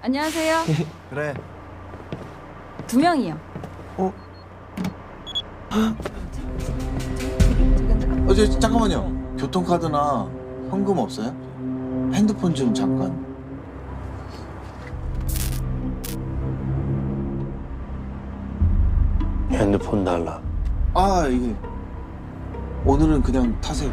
안녕하세요. 그래. 두 명이요. 어? 어, 저, 잠깐만요. 교통카드나 현금 없어요? 핸드폰 좀 잠깐. 핸드폰 달라. 아, 이게 오늘은 그냥 타세요.